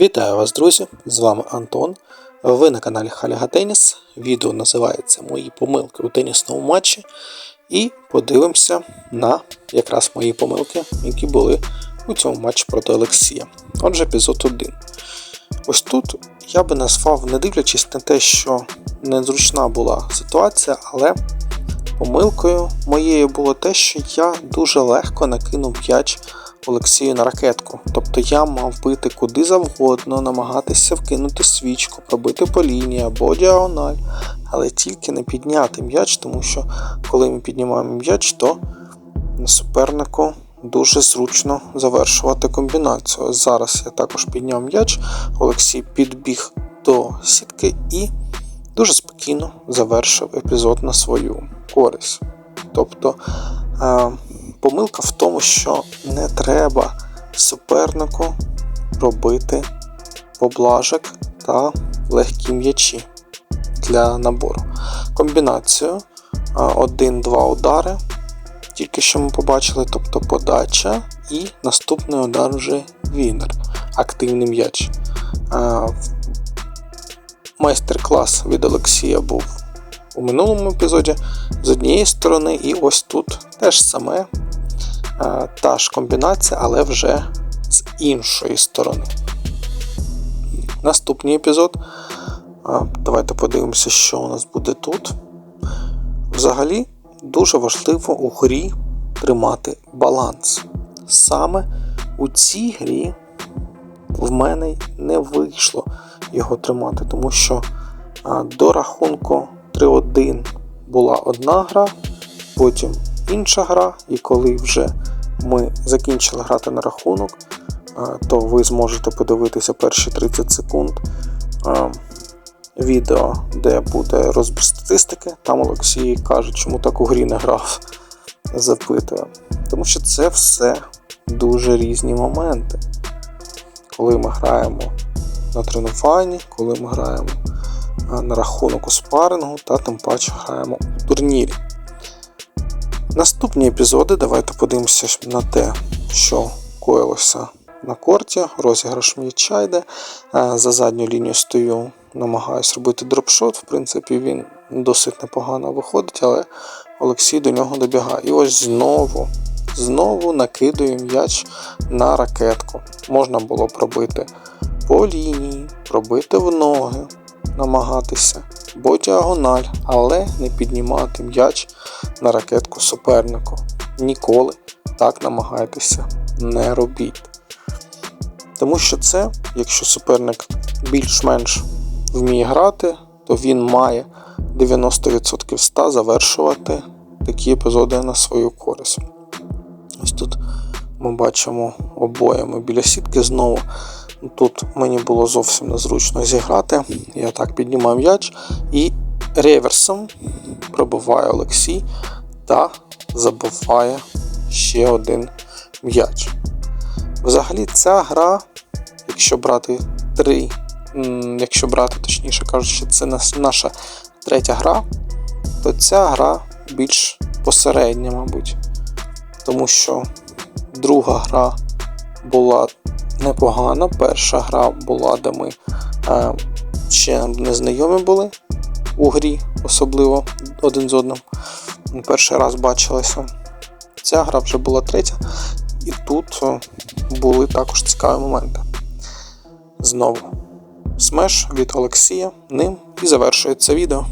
Вітаю вас, друзі! З вами Антон. Ви на каналі Халіга Теніс. Відео називається Мої помилки у тенісному матчі. І подивимося на якраз мої помилки, які були у цьому матчі проти Олексія. Отже, епізод 1. Ось тут я би назвав, не дивлячись на те, що незручна була ситуація, але помилкою моєю було те, що я дуже легко накинув м'яч Олексію на ракетку. Тобто я мав бити куди завгодно, намагатися вкинути свічку, пробити по лінії або діагональ, але тільки не підняти м'яч, тому що коли ми піднімаємо м'яч, то супернику дуже зручно завершувати комбінацію. Зараз я також підняв м'яч, Олексій підбіг до сітки і дуже спокійно завершив епізод на свою користь. Тобто е, помилка в тому, що не треба супернику робити поблажок та легкі м'ячі для набору. Комбінацію 1-2 удари, тільки що ми побачили, тобто подача і наступний удар вже вінер, активний м'яч. Майстер-клас від Олексія був у минулому епізоді з однієї сторони, і ось тут теж саме та ж комбінація, але вже з іншої сторони. Наступний епізод. Е, Давайте подивимося, що у нас буде тут. Взагалі, дуже важливо у грі тримати баланс. Саме у цій грі в мене не вийшло його тримати, тому що до рахунку 3-1 була одна гра, потім інша гра, і коли вже ми закінчили грати на рахунок, то ви зможете подивитися перші 30 секунд відео, де буде розбір статистики. Там Олексій каже, чому так у грі не грав, запитує. Тому що це все дуже різні моменти. Коли ми граємо на тренуванні, коли ми граємо на рахунок у спарингу та тим паче граємо у турнірі. Наступні епізоди давайте подивимося на те, що коїлося на корті, розіграш м'яча йде. За задню лінію стою, намагаюся робити дропшот. В принципі, він досить непогано виходить, але Олексій до нього добігає. І ось знову. Знову накидую м'яч на ракетку. Можна було пробити по лінії, пробити в ноги, намагатися, бо діагональ, але не піднімати м'яч на ракетку супернику. Ніколи так намагайтеся не робіть. Тому що це, якщо суперник більш-менш вміє грати, то він має 90% 100 завершувати такі епізоди на свою користь. Ось тут ми бачимо обоями біля сітки знову. Тут мені було зовсім незручно зіграти. Я так піднімаю м'яч і реверсом пробиває Олексій та забиває ще один м'яч. Взагалі, ця гра, якщо брати три, якщо брати, точніше кажучи, це наша третя гра, то ця гра більш посередня, мабуть. Тому що друга гра була непогана. Перша гра була, де ми е, ще не знайомі були у грі, особливо один з одним. Перший раз бачилися. Ця гра вже була третя, і тут були також цікаві моменти. Знову смеш від Олексія. Ним і завершується відео.